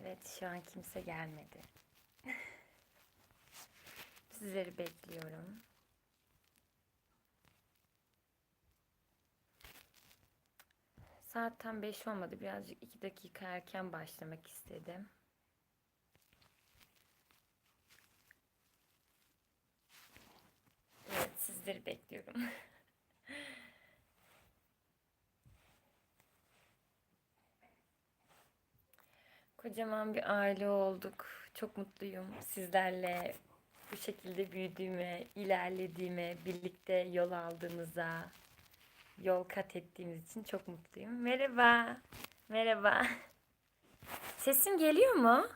Evet şu an kimse gelmedi. Sizleri bekliyorum. Saat tam 5 olmadı. Birazcık 2 dakika erken başlamak istedim. Evet sizleri bekliyorum. Kocaman bir aile olduk. Çok mutluyum. Sizlerle bu şekilde büyüdüğüme, ilerlediğime, birlikte yol aldığımıza, yol kat ettiğimiz için çok mutluyum. Merhaba. Merhaba. Sesim geliyor mu?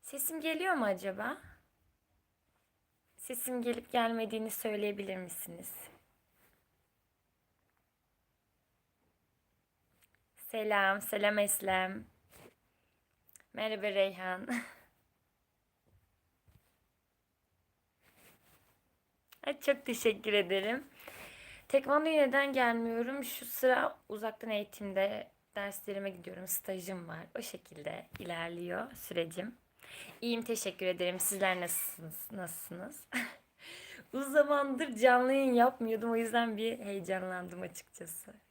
Sesim geliyor mu acaba? Sesim gelip gelmediğini söyleyebilir misiniz? Selam, selam Eslem. Merhaba Reyhan. Ay, çok teşekkür ederim. Tekvandoya neden gelmiyorum? Şu sıra uzaktan eğitimde derslerime gidiyorum. Stajım var. O şekilde ilerliyor sürecim. İyiyim teşekkür ederim. Sizler nasılsınız? Nasılsınız? Uzun zamandır canlı yayın yapmıyordum. O yüzden bir heyecanlandım açıkçası.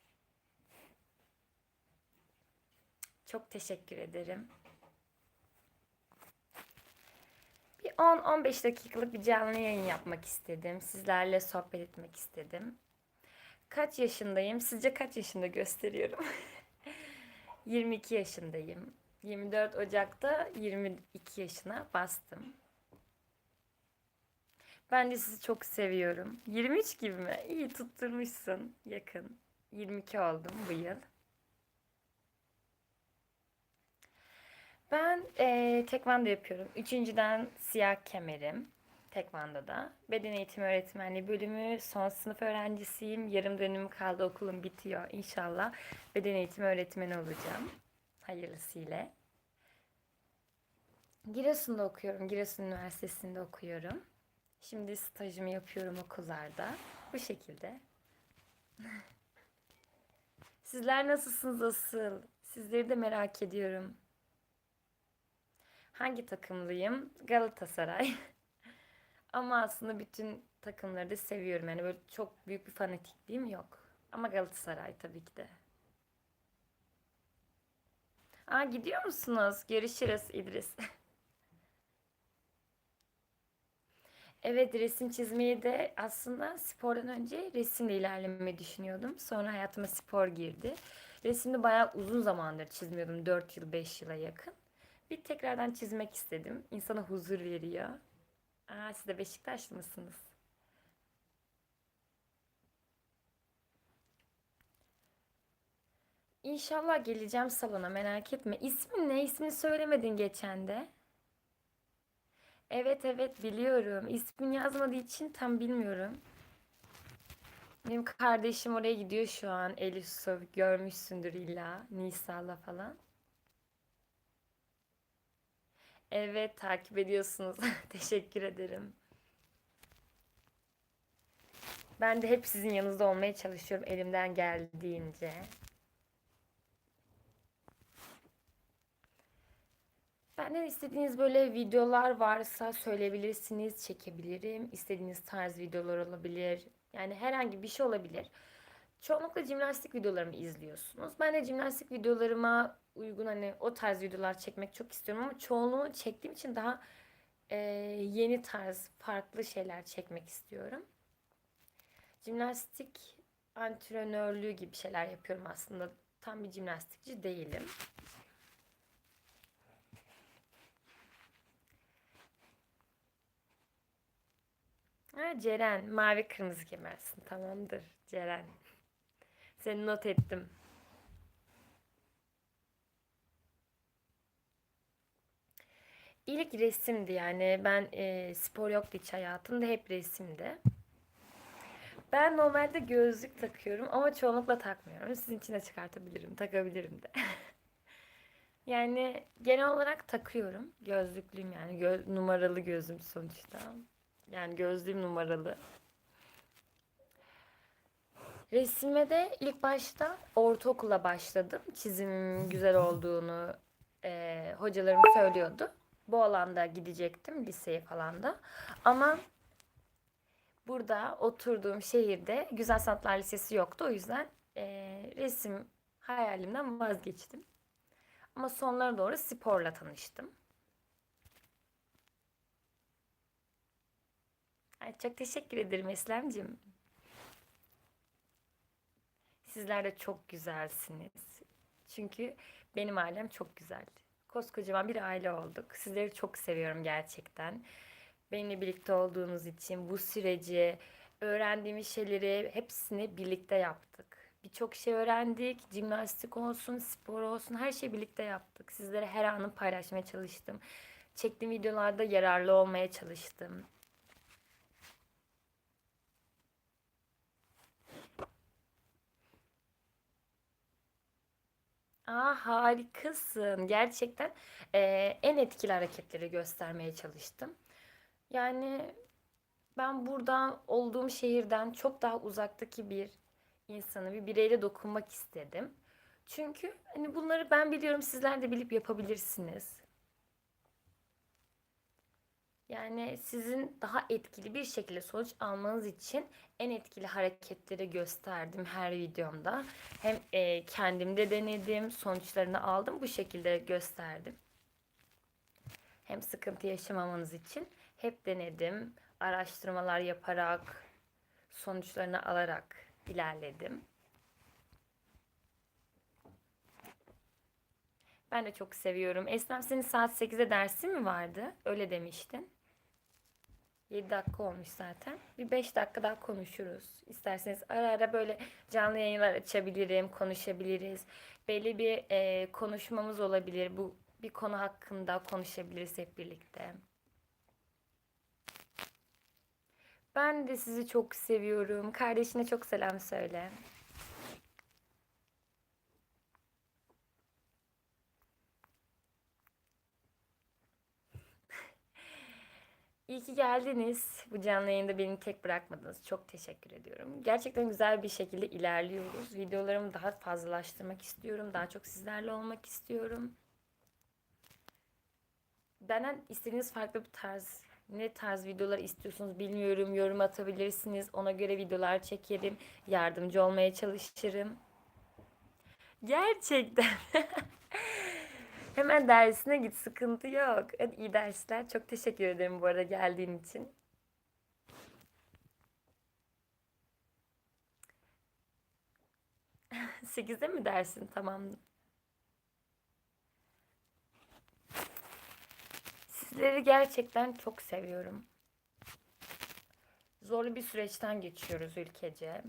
Çok teşekkür ederim. Bir 10-15 dakikalık bir canlı yayın yapmak istedim. Sizlerle sohbet etmek istedim. Kaç yaşındayım? Sizce kaç yaşında gösteriyorum? 22 yaşındayım. 24 Ocak'ta 22 yaşına bastım. Ben de sizi çok seviyorum. 23 gibi mi? İyi tutturmuşsun. Yakın. 22 oldum bu yıl. Ben eee tekvando yapıyorum. Üçüncüden siyah kemerim. Tekvando'da. Beden eğitimi öğretmenliği bölümü son sınıf öğrencisiyim. Yarım dönüm kaldı okulum bitiyor. İnşallah beden eğitimi öğretmeni olacağım. Hayırlısıyla. Giresun'da okuyorum. Giresun Üniversitesi'nde okuyorum. Şimdi stajımı yapıyorum okullarda. Bu şekilde. Sizler nasılsınız asıl? Sizleri de merak ediyorum. Hangi takımlıyım? Galatasaray. Ama aslında bütün takımları da seviyorum. Yani böyle çok büyük bir fanatikliğim yok. Ama Galatasaray tabii ki de. Aa gidiyor musunuz? Görüşürüz İdris. Evet resim çizmeyi de aslında spordan önce resimle ilerlemeyi düşünüyordum. Sonra hayatıma spor girdi. Resimde bayağı uzun zamandır çizmiyordum. 4 yıl 5 yıla yakın. Bir tekrardan çizmek istedim. İnsana huzur veriyor. Aa, siz de Beşiktaşlı mısınız? İnşallah geleceğim salona merak etme. İsmin ne? İsmini söylemedin geçen de. Evet evet biliyorum. İsmin yazmadığı için tam bilmiyorum. Benim kardeşim oraya gidiyor şu an. Elif Su görmüşsündür illa. Nisa'la falan. Evet takip ediyorsunuz. Teşekkür ederim. Ben de hep sizin yanınızda olmaya çalışıyorum elimden geldiğince. Benden istediğiniz böyle videolar varsa söyleyebilirsiniz, çekebilirim. İstediğiniz tarz videolar olabilir. Yani herhangi bir şey olabilir. Çoğunlukla jimnastik videolarımı izliyorsunuz. Ben de jimnastik videolarıma uygun hani o tarz videolar çekmek çok istiyorum ama çoğunluğu çektiğim için daha e, yeni tarz, farklı şeyler çekmek istiyorum. Jimnastik antrenörlüğü gibi şeyler yapıyorum aslında. Tam bir jimnastikçi değilim. Ha, Ceren, mavi kırmızı kemersin. Tamamdır Ceren. Seni not ettim. İlk resimdi yani. Ben e, spor yoktu hiç hayatımda. Hep resimdi. Ben normalde gözlük takıyorum ama çoğunlukla takmıyorum. Sizin için de çıkartabilirim, takabilirim de. Yani genel olarak takıyorum. Gözlüklüyüm yani. Gö- numaralı gözüm sonuçta. Yani gözlüğüm numaralı. Resime de ilk başta ortaokula başladım. Çizimim güzel olduğunu e, hocalarım söylüyordu. Bu alanda gidecektim liseye falan da. Ama burada oturduğum şehirde Güzel Sanatlar Lisesi yoktu. O yüzden e, resim hayalimden vazgeçtim. Ama sonlara doğru sporla tanıştım. Ay, çok teşekkür ederim Eslemcim. Sizler de çok güzelsiniz. Çünkü benim ailem çok güzel. Koskocaman bir aile olduk. Sizleri çok seviyorum gerçekten. Benimle birlikte olduğunuz için bu süreci, öğrendiğimiz şeyleri hepsini birlikte yaptık. Birçok şey öğrendik. Jimnastik olsun, spor olsun her şeyi birlikte yaptık. Sizlere her anı paylaşmaya çalıştım. Çektiğim videolarda yararlı olmaya çalıştım. Aa harikasın. Gerçekten eee, en etkili hareketleri göstermeye çalıştım. Yani ben buradan olduğum şehirden çok daha uzaktaki bir insanı, bir bireyle dokunmak istedim. Çünkü hani bunları ben biliyorum, sizler de bilip yapabilirsiniz. Yani sizin daha etkili bir şekilde sonuç almanız için en etkili hareketleri gösterdim her videomda. Hem e, kendimde denedim, sonuçlarını aldım, bu şekilde gösterdim. Hem sıkıntı yaşamamanız için hep denedim. Araştırmalar yaparak, sonuçlarını alarak ilerledim. Ben de çok seviyorum. Eslem senin saat 8'de dersin mi vardı? Öyle demiştin. 7 dakika olmuş zaten. Bir 5 dakika daha konuşuruz. İsterseniz ara ara böyle canlı yayınlar açabilirim, konuşabiliriz. Belli bir e, konuşmamız olabilir. Bu bir konu hakkında konuşabiliriz hep birlikte. Ben de sizi çok seviyorum. Kardeşine çok selam söyle. İyi ki geldiniz. Bu canlı yayında beni tek bırakmadınız. Çok teşekkür ediyorum. Gerçekten güzel bir şekilde ilerliyoruz. Videolarımı daha fazlalaştırmak istiyorum. Daha çok sizlerle olmak istiyorum. Benden istediğiniz farklı bir tarz, ne tarz videolar istiyorsunuz bilmiyorum. Yorum atabilirsiniz. Ona göre videolar çekerim. Yardımcı olmaya çalışırım. Gerçekten. Hemen dersine git, sıkıntı yok. Hadi iyi dersler. Çok teşekkür ederim bu arada geldiğin için. Sekizde mi dersin? Tamam. Sizleri gerçekten çok seviyorum. Zorlu bir süreçten geçiyoruz ülkece.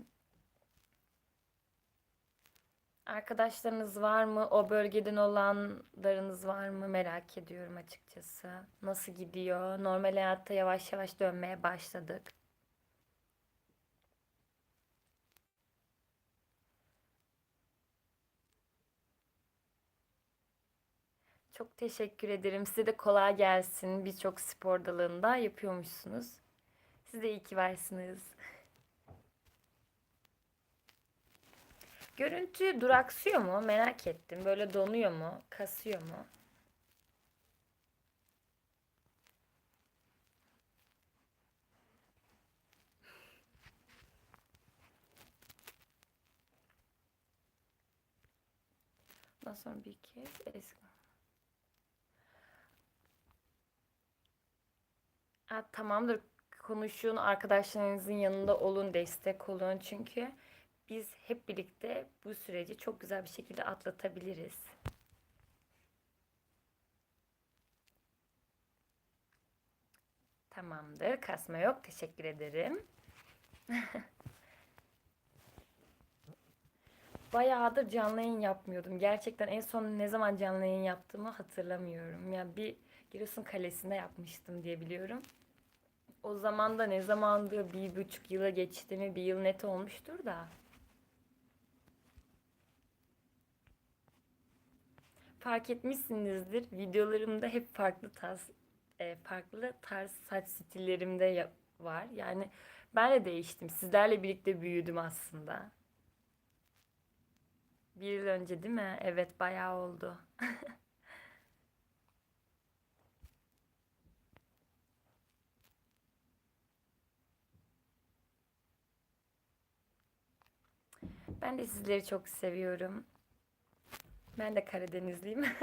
Arkadaşlarınız var mı? O bölgeden olanlarınız var mı? Merak ediyorum açıkçası. Nasıl gidiyor? Normal hayatta yavaş yavaş dönmeye başladık. Çok teşekkür ederim. Size de kolay gelsin. Birçok spor dalında yapıyormuşsunuz. Siz de iyi ki varsınız. Görüntü duraksıyor mu? Merak ettim. Böyle donuyor mu? Kasıyor mu? Ondan sonra bir kez eski. Ha, tamamdır. Konuşun, arkadaşlarınızın yanında olun, destek olun. Çünkü biz hep birlikte bu süreci çok güzel bir şekilde atlatabiliriz. Tamamdır. Kasma yok. Teşekkür ederim. Bayağıdır canlı yayın yapmıyordum. Gerçekten en son ne zaman canlı yayın yaptığımı hatırlamıyorum. Yani bir Giresun Kalesi'nde yapmıştım diye biliyorum. O zaman da ne zamandı? Bir buçuk yıla geçti mi? Bir yıl net olmuştur da. Fark etmişsinizdir. Videolarımda hep farklı tarz, e, farklı tarz saç stillerimde var. Yani ben de değiştim. Sizlerle birlikte büyüdüm aslında. Bir yıl önce değil mi? Evet bayağı oldu. Ben de sizleri çok seviyorum. Ben de Karadenizliyim.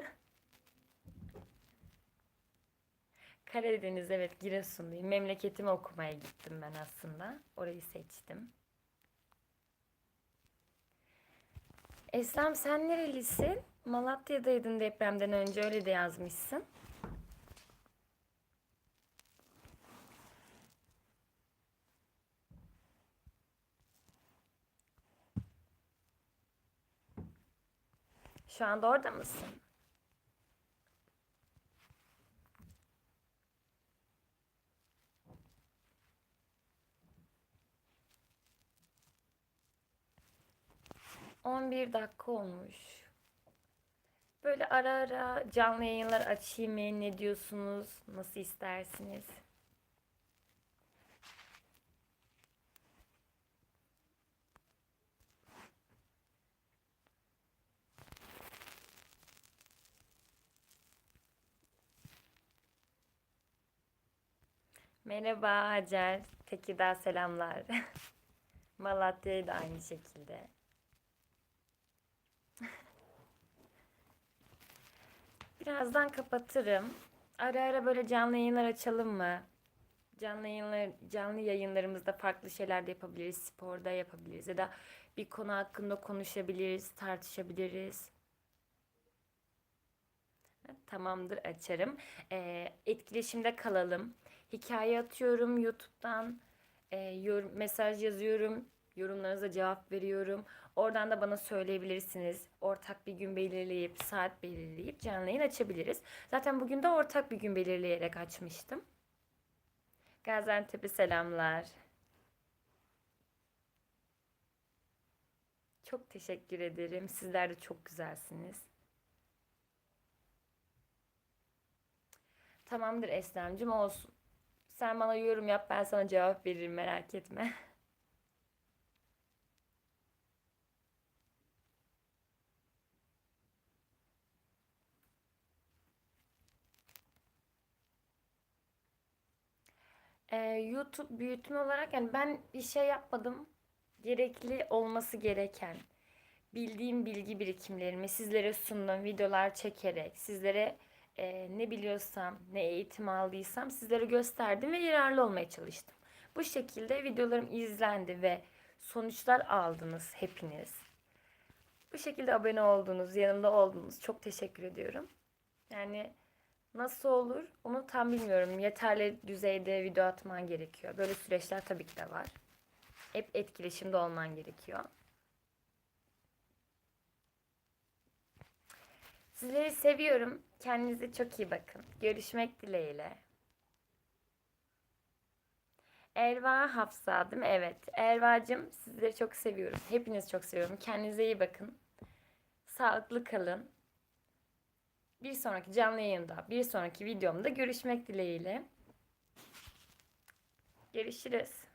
Karadeniz evet Giresunluyum. Memleketimi okumaya gittim ben aslında. Orayı seçtim. Eslem sen nerelisin? Malatya'daydın depremden önce öyle de yazmışsın. Şu anda orada mısın? On bir dakika olmuş. Böyle ara ara canlı yayınlar açayım mı? Ne diyorsunuz? Nasıl istersiniz? Merhaba Hacer. Tekirdağ selamlar. Malatya'ya da aynı şekilde. Birazdan kapatırım. Ara ara böyle canlı yayınlar açalım mı? Canlı yayınlar, canlı yayınlarımızda farklı şeyler de yapabiliriz. Sporda yapabiliriz ya da bir konu hakkında konuşabiliriz, tartışabiliriz. Tamamdır açarım. Ee, etkileşimde kalalım. Hikaye atıyorum YouTube'dan. Ee, yorum, mesaj yazıyorum. Yorumlarınıza cevap veriyorum. Oradan da bana söyleyebilirsiniz. Ortak bir gün belirleyip, saat belirleyip canlı yayın açabiliriz. Zaten bugün de ortak bir gün belirleyerek açmıştım. Gaziantep'e selamlar. Çok teşekkür ederim. Sizler de çok güzelsiniz. Tamamdır Eslemcim olsun. Sen bana yorum yap ben sana cevap veririm merak etme. Ee, YouTube büyütme olarak yani ben bir şey yapmadım. Gerekli olması gereken bildiğim bilgi birikimlerimi sizlere sundum. Videolar çekerek sizlere e, ne biliyorsam, ne eğitim aldıysam sizlere gösterdim ve yararlı olmaya çalıştım. Bu şekilde videolarım izlendi ve sonuçlar aldınız hepiniz. Bu şekilde abone oldunuz, yanımda oldunuz. Çok teşekkür ediyorum. Yani nasıl olur onu tam bilmiyorum. Yeterli düzeyde video atman gerekiyor. Böyle süreçler tabii ki de var. Hep etkileşimde olman gerekiyor. Sizleri seviyorum. Kendinize çok iyi bakın. Görüşmek dileğiyle. Erva Hafsa değil mi? Evet. Erva'cığım sizleri çok seviyorum. Hepinizi çok seviyorum. Kendinize iyi bakın. Sağlıklı kalın. Bir sonraki canlı yayında, bir sonraki videomda görüşmek dileğiyle. Görüşürüz.